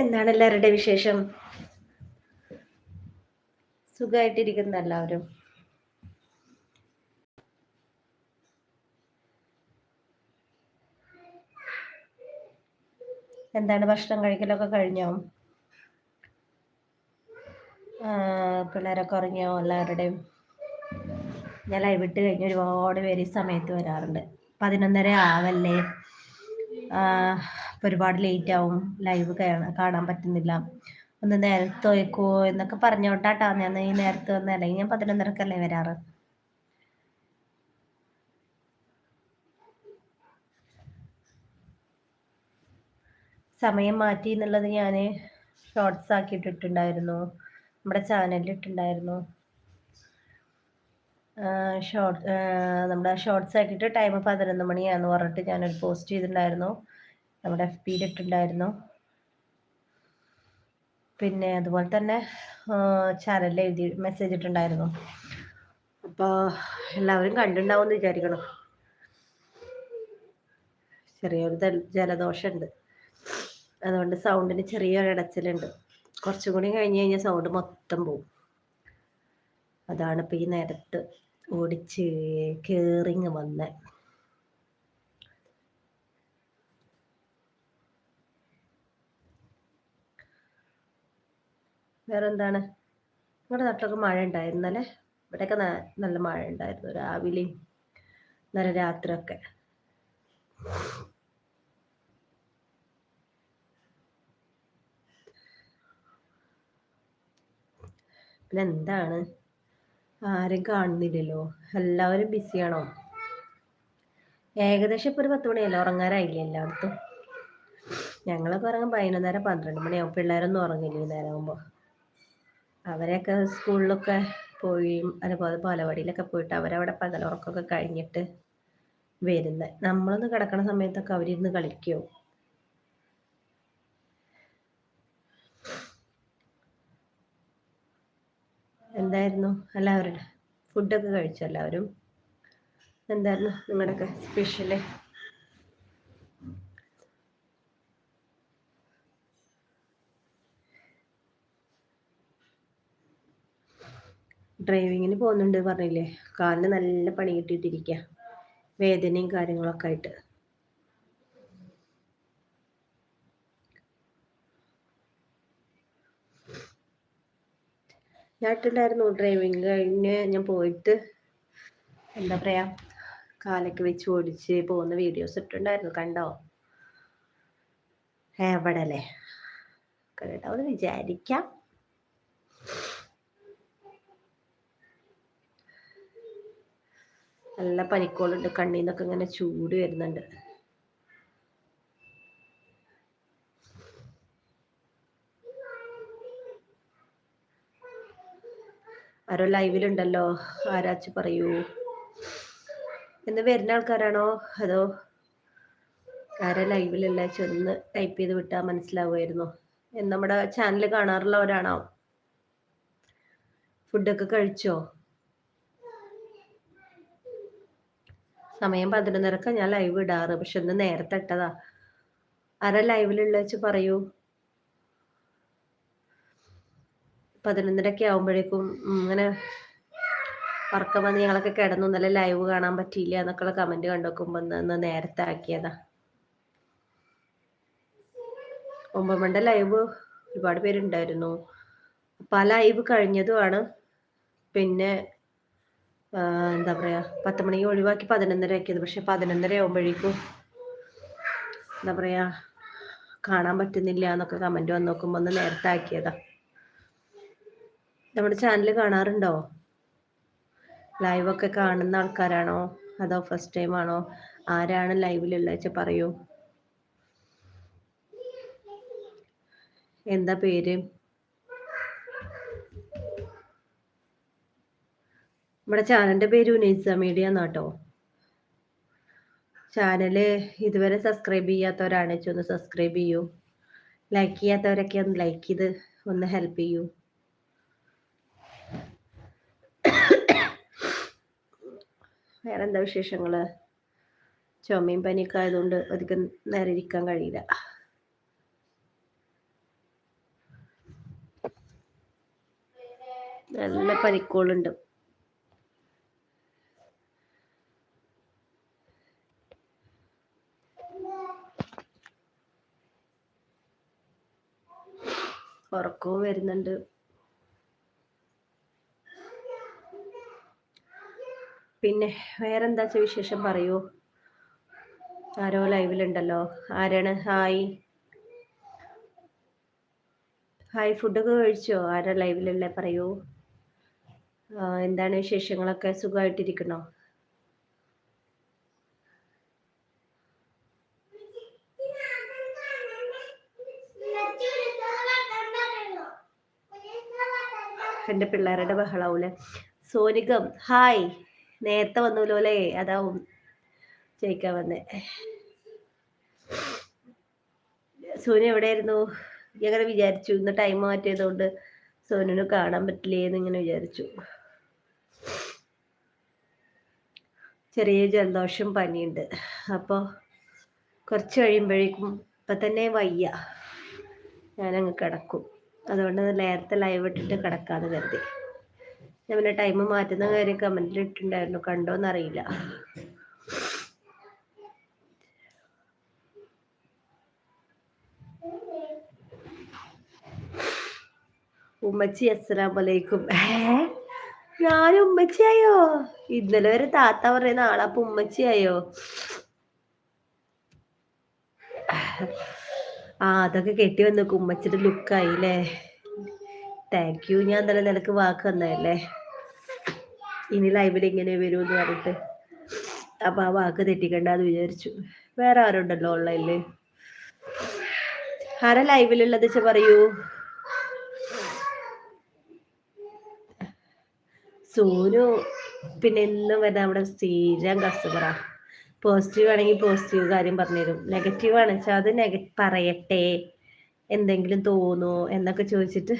എന്താണ് എല്ലാവരുടെ വിശേഷം? സുഖമായിട്ടിരിക്കുന്ന എല്ലാവരും. എന്താണ് ഭക്ഷണം കഴിക്കലൊക്കെ കഴിഞ്ഞോ? പിള്ളേരൊക്കെ ഉറങ്ങിയോ എല്ലാവരുടെയും? ഞാൻ ലൈവ് കഴിഞ്ഞ് ഒരുപാട് പേര് ഈ സമയത്ത് വരാറുണ്ട്. പതിനൊന്നര ആവല്ലേ? ഒരുപാട് ലേറ്റ് ആവും. ലൈവ് കാണാൻ പറ്റുന്നില്ല. ഒന്ന് നേരത്തെ വയ്ക്കുമോ എന്നൊക്കെ പറഞ്ഞോട്ടാട്ടാ ഞാൻ ഈ നേരത്തെ വന്ന. അല്ലെങ്കിൽ ഞാൻ പതിനൊന്നരക്കല്ലേ വരാറ്. സമയം മാറ്റി എന്നുള്ളത് ഞാൻ ഷോർട്സ് ആക്കിയിട്ടിട്ടുണ്ടായിരുന്നു. നമ്മുടെ ചാനലിൽ ഇട്ടുണ്ടായിരുന്നു. ഷോർട്ട് നമ്മുടെ ഷോർട്ട്സ് ആക്കിയിട്ട് ടൈം പതിനൊന്ന് മണിയാന്ന് പറഞ്ഞിട്ട് ഞാനൊരു പോസ്റ്റ് ചെയ്തിട്ടുണ്ടായിരുന്നു. നമ്മുടെ എഫ് പിയിൽ ഇട്ടുണ്ടായിരുന്നു പിന്നെ അതുപോലെ തന്നെ ചാനലിൽ എഴുതി മെസ്സേജ് ഇട്ടുണ്ടായിരുന്നു അപ്പോൾ എല്ലാവരും കണ്ടിട്ടുണ്ടാവും എന്ന് വിചാരിക്കണം. ചെറിയൊരു ജലദോഷമുണ്ട്. അതുകൊണ്ട് സൗണ്ടിന് ചെറിയൊരു ഇടച്ചിലുണ്ട്. കുറച്ചും കൂടി കഴിഞ്ഞ് കഴിഞ്ഞാൽ സൗണ്ട് മൊത്തം പോവും. അതാണ് ഇപ്പം ഈ നേരത്ത്. ഓടിച്ച് കേറിങ് വന്ന്. വേറെന്താണ്? നിങ്ങളുടെ നാട്ടിലൊക്കെ മഴ ഉണ്ടായിരുന്നല്ലേ ഇവിടെയൊക്കെ നല്ല മഴ ഉണ്ടായിരുന്നു രാവിലെയും നല്ല രാത്രിയൊക്കെ പിന്നെ എന്താണ് ആരും കാണുന്നില്ലല്ലോ. എല്ലാവരും ബിസിയാണോ? ഏകദേശം ഇപ്പൊ ഒരു പത്ത് മണിയല്ല? ഉറങ്ങാറായില്ലേ എല്ലായിടത്തും? ഞങ്ങളൊക്കെ ഉറങ്ങാൻ പതിനൊന്നര പന്ത്രണ്ട് മണിയാവും. പിള്ളേരൊന്നും ഉറങ്ങില്ല ഈ നേരമാകുമ്പോൾ അവരെയൊക്കെ സ്കൂളിലൊക്കെ പോയി അതുപോലെ ബാലവാടിയിലൊക്കെ പോയിട്ട് അവരവിടെ പകലുറക്കമൊക്കെ കഴിഞ്ഞിട്ട് വരുന്നത് നമ്മളൊന്ന് കിടക്കണ സമയത്തൊക്കെ അവരിരുന്ന് കളിക്കുമോ എന്തായിരുന്നു? എല്ലാവരുടെ ഫുഡൊക്കെ കഴിച്ചു എല്ലാവരും? എന്തായിരുന്നു നിങ്ങളുടെയൊക്കെ സ്പെഷ്യൽ? ഡ്രൈവിങ്ങിന് പോകുന്നുണ്ട് പറഞ്ഞില്ലേ? കാലിന് നല്ല പണി കിട്ടിയിട്ടിരിക്കുക വേദനയും കാര്യങ്ങളൊക്കെ ആയിട്ട്. ഞാൻ ഇട്ടുണ്ടായിരുന്നു ഡ്രൈവിങ് കഴിഞ്ഞ് ഞാൻ പോയിട്ട് എന്താ പറയാ കാലൊക്കെ വെച്ച് ഓടിച്ച് പോകുന്ന വീഡിയോസ് ഇട്ടുണ്ടായിരുന്നു കണ്ടോ? എവിടെ അല്ലേ കേട്ടോ വിചാരിക്കാം. നല്ല പനിക്കോളുണ്ട് കണ്ണിൽ നിന്നൊക്കെ ഇങ്ങനെ ചൂട് വരുന്നുണ്ട്. ആരോ ലൈവിലുണ്ടല്ലോ ആരാച്ച് പറയൂ. എന്ന് വരുന്ന ആൾക്കാരാണോ? അതോ ആരാ ലൈവിലല്ല ചെന്ന് ടൈപ്പ് ചെയ്ത് വിട്ടാൽ മനസ്സിലാവുമായിരുന്നു? നമ്മുടെ ചാനൽ കാണാറുള്ളവരാണോ? ഫുഡൊക്കെ കഴിച്ചോ? സമയം പതിനൊന്നരക്ക ഞാൻ ലൈവ് ഇടാറ്. പക്ഷെ ഒന്ന് നേരത്തെ ഇട്ടതാ. ആരാ ലൈവിലുള്ള വെച്ച് പറയൂ? പതിനൊന്നരക്കെ ആകുമ്പോഴേക്കും ഇങ്ങനെ ഉറക്കം വന്ന് ഞങ്ങളൊക്കെ കിടന്നു. നല്ല ലൈവ് കാണാൻ പറ്റിയില്ല എന്നൊക്കെയുള്ള കമന്റ് കണ്ടോക്കുമ്പോ ഇന്ന് നേരത്തെ ആക്കിയതാ. ഒമ്പത് ലൈവ് ഒരുപാട് പേരുണ്ടായിരുന്നു. പല ലൈവ് കഴിഞ്ഞതുമാണ്. പിന്നെ എന്താ പറയാ പത്ത് മണിക്ക് ഒഴിവാക്കി പതിനൊന്നര ആക്കിയത് പക്ഷെ പതിനൊന്നര ആകുമ്പോഴേക്കും എന്താ പറയാ കാണാൻ പറ്റുന്നില്ല എന്നൊക്കെ കമന്റ് വന്ന് നോക്കുമ്പോ ഒന്ന് നേരത്തെ ആക്കിയതാ. നമ്മുടെ ചാനൽ കാണാറുണ്ടോ? ലൈവൊക്കെ കാണുന്ന ആൾക്കാരാണോ? അതോ ഫസ്റ്റ് ടൈം ആണോ? ആരാണ് ലൈവിലുള്ള വെച്ചാൽ പറയൂ. എന്താ പേര്? നമ്മുടെ ചാനലിന്റെ പേര് ഉനൈസ മീഡിയ എന്നാട്ടോ ചാനൽ ഇതുവരെ സബ്സ്ക്രൈബ് ചെയ്യാത്തവരാണ് ഒന്ന് സബ്സ്ക്രൈബ് ചെയ്യൂ. ലൈക്ക് ചെയ്യാത്തവരൊക്കെ ഒന്ന് ലൈക്ക് ചെയ്ത് ഒന്ന് ഹെൽപ്പ് ചെയ്യൂ. വേറെ എന്താ വിശേഷങ്ങൾ ചുമയും പനിയൊക്കെ ആയതുകൊണ്ട് അധികം നേരെ ഇരിക്കാൻ കഴിയില്ല. നല്ല പനിക്കോളുണ്ട്. ഉറക്കവും വരുന്നുണ്ട്. പിന്നെ വേറെന്താ വിശേഷം പറയൂ? ആരോ ലൈവിലുണ്ടല്ലോ. ആരാണ്? ഹായ്. ഹായ് ഫുഡൊക്കെ കഴിച്ചോ? ആരാ ലൈവിലല്ലേ പറയൂ. എന്താണ് വിശേഷങ്ങളൊക്കെ? സുഖമായിട്ടിരിക്കണോ എന്റെ പിള്ളേരുടെ ബഹളാവൂലെ? സോനികം ഹായ്. നേരത്തെ വന്നല്ലോ അല്ലേ അതാവും ചോദിക്കാൻ വന്നേ. സോനു എവിടെയായിരുന്നു? ഞങ്ങനെ വിചാരിച്ചു ഇന്ന് ടൈം മാറ്റിയതുകൊണ്ട് സോനുവിന് കാണാൻ പറ്റില്ലേ എന്ന് ഇങ്ങനെ വിചാരിച്ചു. ചെറിയ ജലദോഷം പനിയുണ്ട്. അപ്പോൾ കുറച്ച് കഴിയുമ്പോഴേക്കും ഇപ്പം തന്നെ വയ്യ. ഞാനങ്ങ് കിടക്കും. അതുകൊണ്ട് നേരത്തെ ലൈവ് ഇട്ടിട്ട് കിടക്കാതെ കരുതി. ഞാൻ പിന്നെ ടൈം മാറ്റുന്ന കാര്യം കമന്റിൽ ഇട്ടിട്ടുണ്ടായിരുന്നു. കണ്ടോന്നറിയില്ല. ഉമ്മച്ചി അസ്സലാമലൈക്കും ഞാൻ ഉമ്മച്ചിയായോ? ഇന്നലെ വരെ താത്ത പറയുന്ന ആളപ്പൊ ഉമ്മച്ചിയായോ? ആ അതൊക്കെ കെട്ടി വന്നു ഉമ്മച്ചിയുടെ ലുക്കായി അല്ലേ താങ്ക് യു ഞാൻ തന്നെ നിനക്ക് വാക്ക് വന്നതല്ലേ ഇനി ലൈവിൽ ഇങ്ങനെ എന്ന് പറഞ്ഞിട്ട്. അപ്പൊ ആ വാക്ക് തെറ്റിക്കണ്ടെന്ന് വിചാരിച്ചു. വേറെ ആരുണ്ടല്ലോ ഓൺലൈനിൽ ആരാ ലൈവിലുള്ളത് വെച്ചാൽ പറയൂ? സോനു. പിന്നെ എന്നും വരുന്ന നമ്മുടെ സ്ഥിരം കസ്റ്റമറാ പോസിറ്റീവ് ആണെങ്കിൽ പോസിറ്റീവ് കാര്യം പറഞ്ഞുതരും. നെഗറ്റീവ് ആണെന്ന് വെച്ചാൽ അത് നെഗ പറയട്ടെ. എന്തെങ്കിലും തോന്നുമോ എന്നൊക്കെ ചോദിച്ചിട്ട്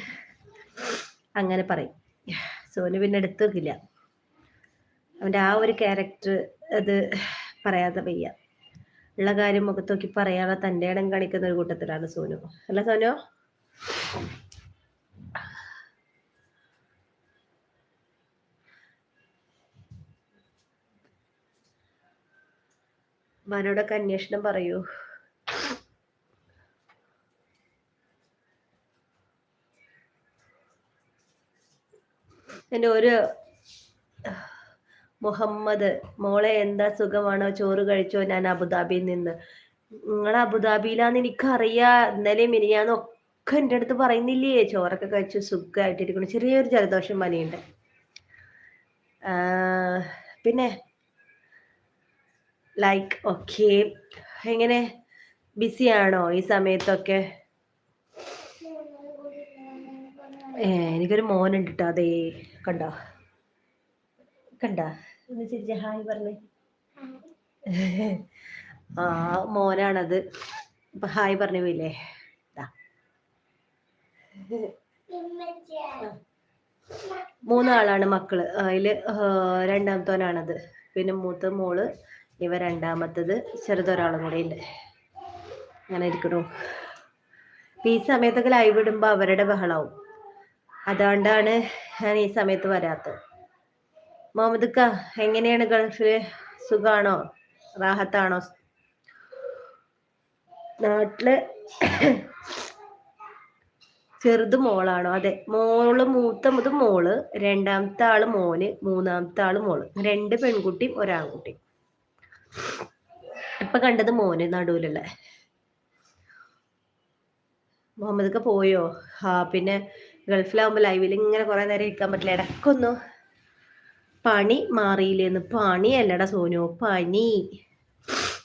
അങ്ങനെ പറയും. സോനു പിന്നെ എടുത്തു വെക്കില്ല. അവന്റെ ആ ഒരു ക്യാരക്ടർ അത് പറയാതെ വയ്യ. ഉള്ള കാര്യം മുഖത്തോക്കി പറയാതെ തന്റെ ഇടം കാണിക്കുന്ന ഒരു കൂട്ടത്തിലാണ് സോനു. അല്ല സോനു? മനോടൊക്കെ അന്വേഷണം പറയൂ. എന്റെ ഒരു മുഹമ്മദ് മോളെ എന്താ സുഖമാണോ? ചോറ് കഴിച്ചോ ഞാൻ അബുദാബിയിൽ നിന്ന്. നിങ്ങൾ അബുദാബിയിലാന്ന് എനിക്കറിയാ. ഇന്നലെ മിനിയാന്ന് ഒക്കെ എന്റെ അടുത്ത് പറയുന്നില്ലേ? ചോറൊക്കെ കഴിച്ചു സുഖമായിട്ടിരിക്കണം ചെറിയൊരു ജലദോഷം പനിയുണ്ട്. പിന്നെ ലൈക്ക് ഓക്കെ എങ്ങനെ? ബിസിയാണോ ഈ സമയത്തൊക്കെ? എനിക്കൊരു മോനുണ്ട് കേട്ടോ അതേ കണ്ടോ? കണ്ട? ഒന്ന് ചിരിച്ച ഹായ് പറഞ്ഞേ. ആ മോനാണത്. ഇപ്പൊ ഹായ് പറഞ്ഞു പോയില്ലേ? മൂന്നാളാണ് മക്കൾ. അതിൽ രണ്ടാമത്തോനാണത്. പിന്നെ മൂത്ത മോൾ ഇവ രണ്ടാമത്തത് ചെറുതൊരാളും കൂടെ ഉണ്ട് അങ്ങനെ ഇരിക്കണു ഈ സമയത്തൊക്കെ ലൈവ് ഇടുമ്പോൾ അവരുടെ ബഹളാവും. അതുകൊണ്ടാണ് ഞാൻ ഈ സമയത്ത് വരാത്തത്. മുഹമ്മദ് ക എങ്ങനെയാണ് ഗൾഫിൽ സുഖാണോ? റാഹത്താണോ? നാട്ടിൽ ചെറുത് മോളാണോ? അതെ മോൾ മൂത്തത് മോൾ രണ്ടാമത്തെ ആൾ മോന് മൂന്നാമത്തെ ആൾ മോൾ. രണ്ട് പെൺകുട്ടിയും ഒരാൺകുട്ടിയും. ഇപ്പൊ കണ്ടത് മോന് നടുവിലുള്ള മുഹമ്മദ്ക്ക പോയോ? ആ പിന്നെ ഗൾഫിലാവുമ്പോ ലൈവിൽ ഇങ്ങനെ കുറെ നേരം ഇരിക്കാൻ പറ്റില്ല. ഇടക്കൊന്നു പണി മാറിയില്ലെന്ന്. പണി അല്ലടാ സോനു പനി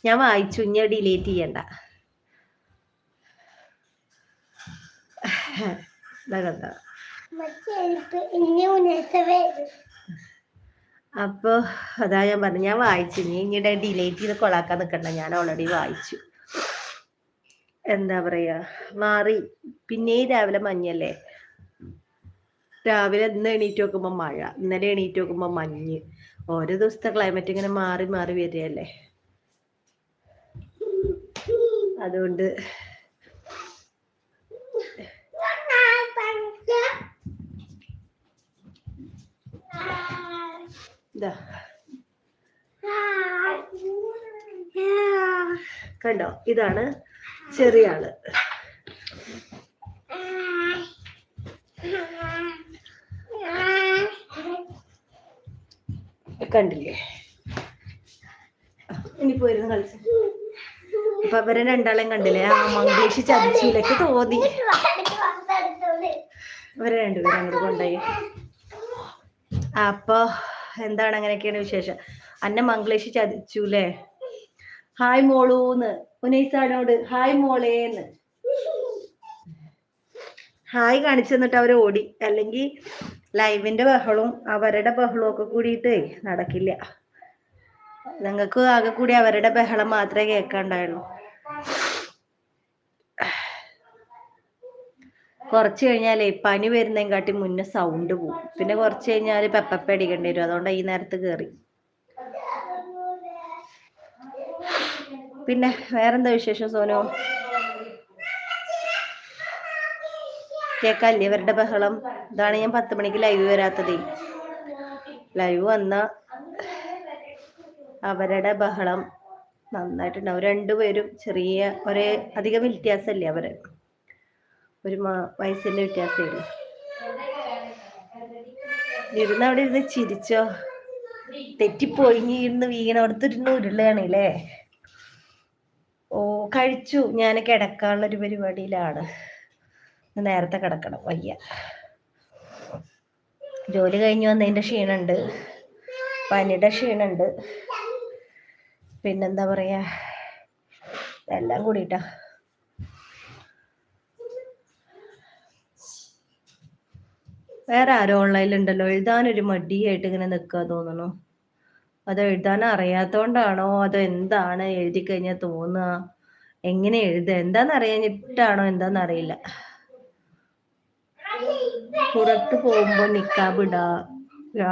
ഞാൻ വായിച്ചു ഇനി ഡിലീറ്റ് ചെയ്യണ്ട. അപ്പൊ അതാ ഞാൻ പറഞ്ഞു ഞാൻ വായിച്ചു. നീ ഇങ്ങനെ ഡിലേറ്റ് ചെയ്ത് കൊളാക്കാൻ നിൽക്കണ്ട ഞാൻ ഓൾറെഡി വായിച്ചു. എന്താ പറയാ? മാറി. പിന്നെ രാവിലെ മഞ്ഞല്ലേ? രാവിലെ ഇന്ന് എണീറ്റ് നോക്കുമ്പോൾ മഴ ഇന്നലെ എണീറ്റ് നോക്കുമ്പോൾ മഞ്ഞ്. ഓരോ ദിവസത്തെ ക്ലൈമറ്റ് ഇങ്ങനെ മാറി മാറി വരികയല്ലേ? അതുകൊണ്ട് കണ്ടോ? ഇതാണ് ചെറിയ ആൾ. കണ്ടില്ലേ? ഇനി പോയിരുന്നു കളിച്ചു. അപ്പൊ അവരെ രണ്ടാളെയും കണ്ടില്ലേ? ആ മംഗ്ലീഷ് ചതിച്ചിലേക്ക് തോന്നി. അവരെ രണ്ടുപേരും അങ്ങോട്ട് കൊണ്ടായി അപ്പൊ എന്താണ് അങ്ങനെയൊക്കെയാണ് വിശേഷം? അന്നെ മംഗ്ലീഷ് അല്ലേ ഹായ് മോളൂന്ന്. ഉനൈസാനോട് ഹായ് മോളേന്ന്. ഹായ് കാണിച്ചു തന്നിട്ട് അവർ ഓടി അല്ലെങ്കിൽ ലൈവിന്റെ ബഹളവും അവരുടെ ബഹളവും ഒക്കെ കൂടിയിട്ട് നടക്കില്ല. നിങ്ങൾക്ക് ആകെ കൂടി അവരുടെ ബഹളം മാത്രമേ കേൾക്കാണ്ടായുള്ളൂ. കുറച്ച് കഴിഞ്ഞാലേ പനി വരുന്നതും കാട്ടി മുന്നേ സൗണ്ട് പോവും. പിന്നെ കുറച്ച് കഴിഞ്ഞാൽ പെപ്പപ്പ അടിക്കേണ്ടി വരും. അതുകൊണ്ട് ഈ നേരത്ത് കയറി പിന്നെ വേറെന്താ വിശേഷം സോനു? കേക്കാല്ലേ ഇവരുടെ ബഹളം. ഇതാണ് ഞാൻ പത്ത് മണിക്ക് ലൈവ് വരാത്തതേ. ലൈവ് വന്ന അവരുടെ ബഹളം. നന്നായിട്ടുണ്ടാവും. രണ്ടുപേരും ചെറിയ ഒരേ അധികം വ്യത്യാസമല്ലേ അവർ? ഒരു വയസ്സിന്റെ വ്യത്യാസമേ ഉള്ളൂ. ഇരുന്ന് അവിടെ ഇരുന്ന് ചിരിച്ചോ? തെറ്റിപ്പോയി. ഇരുന്ന് വീണവിടുത്തെ ഇരുന്ന് ഉരുളയാണല്ലേ ഓ കഴിച്ചു. ഞാൻ കിടക്കാനുള്ള ഒരു പരിപാടിയിലാണ്. നേരത്തെ കിടക്കണം വയ്യ. ജോലി കഴിഞ്ഞ് വന്നതിന്റെ ക്ഷീണുണ്ട്. പനിയുടെ ക്ഷീണുണ്ട്. പിന്നെന്താ പറയാ? എല്ലാം കൂടിയിട്ടാ. വേറെ ആരോ ഓൺലൈനിൽ ഉണ്ടല്ലോ എഴുതാനൊരു മടിയായിട്ട് ഇങ്ങനെ നിൽക്കുക തോന്നണു. അത് എഴുതാൻ അറിയാത്തോണ്ടാണോ? അതോ എന്താണ്? എഴുതി കഴിഞ്ഞാൽ തോന്നുക എങ്ങനെ എഴുതുക എന്താണെന്ന് അറിയാഞ്ഞിട്ടാണോ എന്താണെന്ന് അറിയില്ല പുറത്ത് പോകുമ്പോൾ നിക്കാബ് ഇടാ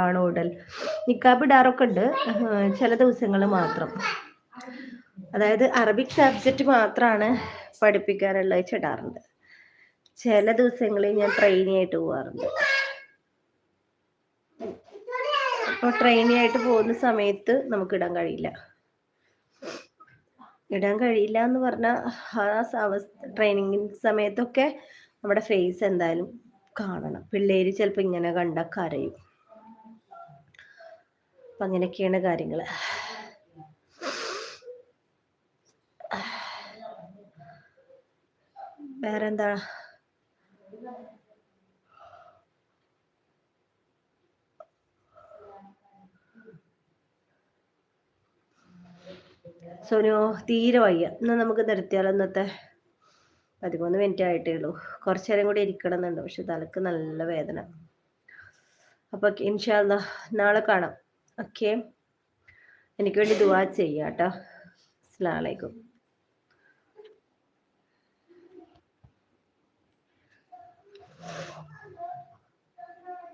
ആണോ ഇടൽ നിക്കാബ് ഇടാറൊക്കെ ഉണ്ട് ചില ദിവസങ്ങൾ മാത്രം. അതായത് അറബിക് സബ്ജക്റ്റ് മാത്രമാണ് പഠിപ്പിക്കാറുള്ളത് ചെടാറുണ്ട്. ചില ദിവസങ്ങളിൽ ഞാൻ ട്രെയിനി ആയിട്ട് പോവാറുണ്ട്. അപ്പോൾ ട്രെയിനി ആയിട്ട് പോകുന്ന സമയത്ത് നമുക്ക് ഇടാൻ കഴിയില്ല. ഇടാൻ കഴിയില്ല എന്ന് പറഞ്ഞാൽ ആ അവസ്ഥ ട്രെയിനിങ്ങിന്റെ സമയത്തൊക്കെ നമ്മുടെ ഫേസ് എന്തായാലും കാണണം. പിള്ളേര് ചിലപ്പോൾ ഇങ്ങനെ കണ്ട കരയും. അപ്പൊ അങ്ങനെയൊക്കെയാണ് കാര്യങ്ങൾ വേറെന്താ? സോനു തീരെ വയ്യ. എന്നാ നമുക്ക് നിർത്തിയാലോ ഇന്നത്തെ പതിമൂന്ന് മിനിറ്റ് ആയിട്ടേ ഉള്ളൂ കുറച്ചു നേരം കൂടി ഇരിക്കണം എന്നുണ്ട് പക്ഷെ തലക്ക് നല്ല വേദന. അപ്പൊ ഇൻഷാല്ല നാളെ കാണാം. ഓക്കെ? എനിക്ക് വേണ്ടി ദുവാ ചെയ്യാം കേട്ടോ.